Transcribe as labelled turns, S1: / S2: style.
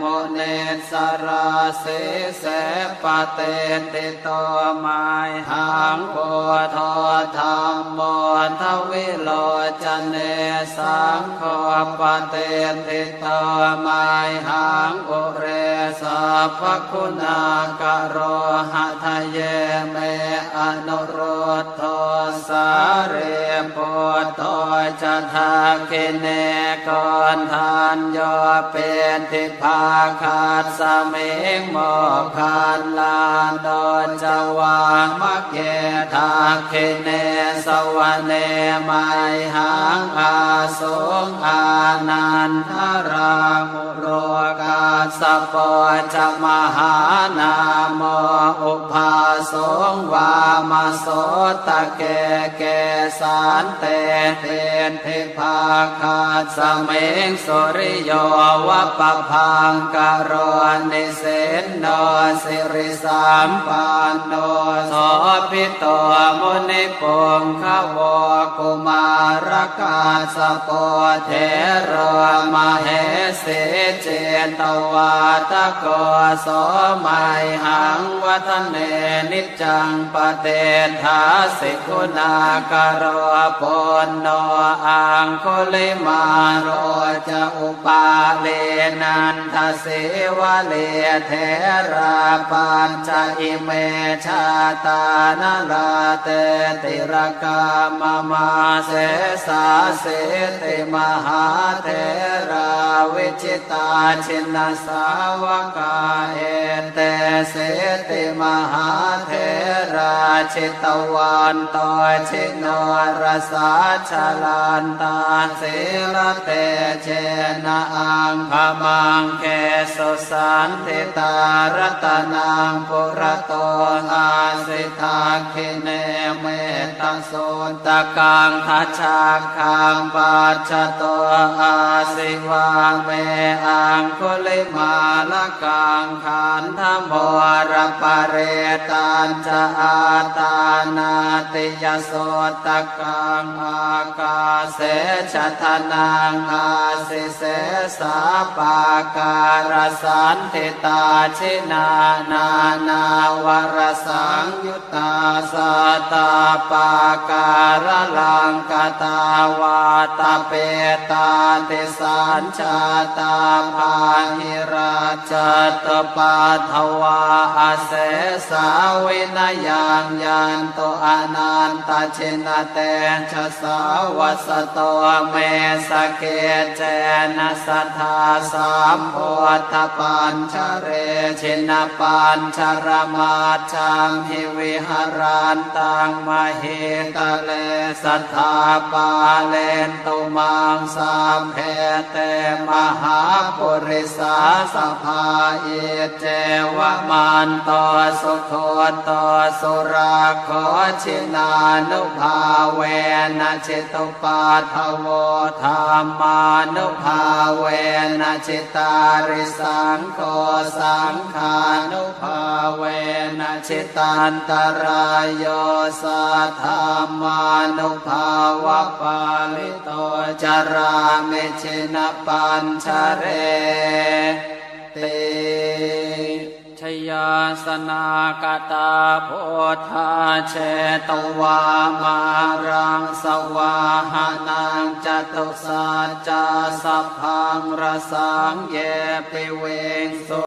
S1: มเนสราเสเสปเตติโตมายหังโพธธรรมโมทวิโลจเนสังโฆปเตติโตมายหังอุเรสัพคุณากโรหะทะเยเมอนุโรธโทสาเรโพโตจะทาคิเนกอนทานโยเป็นทิพาคาดสเมงโมคานลานดอนจวามะเกทาคิเนสวะเนไมหังอาสงอานันทรามุโรกาสปอจมหานามอุปาสงวามาโสตะเกเกสานเตเทนเทพาคาสเมงสุริโยวะปะพังกะโรนิเสนโนสิริสามปานโนสอพิโตมุนิปงขวกุมารกาสปเทโรมาเหสิ เจนตวาตะโกโสมัยหังวัฒเนนิจังปเตทาสิกุณากโรปนโนอังคุลิมาโรจะอุปาเลนันทเสวะเลเทราปัญจอิเมชาตานลาเตติรกามมาเสสาเสติมหาเทราวิจิตาชินสาวกาเอเตเสติมหาเทราชิตวันตชิโนรสาชลันตาสิลเตเชนะอังพมังเกสุสันติตารตนังปุระโตอาสิทาคิเนเมตโสตะกังทัชชาคังปัจจโตอาสิวาเมอังคุลิมาลกังขันธโมรปะเรตันจะอาตานาติยโสตกังอากาเสชะทนังอาสิเสสาปาการสันติตาชินานานาวรสังยุตตาสตาปาการลังกตาวาตาเปตาติสัญชาตาภาหิรา ชตปาทวาอาเสสาวินยังยันโตอนันตเชนเตชะสาวัสโตเมสเกเจนะสัทธาสามโพธปัญชเรชินปัญชรมาชังหิวิหารันตังมเหตเลสัทธาปาเลนตุมังสามเพเตมหาปุริสาสภาเอเจวมันตสุโคตสุราขอชินานุภาเวนะจิตุปาทโวธรรมานุภาเวนะจิตาริสังโฆสังขานุภาเวนะจิตันตรายโยสัทธามานุภาวะปาลิโตจารามิชินปัญชเร สนากตาโพธาเชตวามารังสวาหานังจตุสัจจาสัพพังรสังเยปิเวงสุ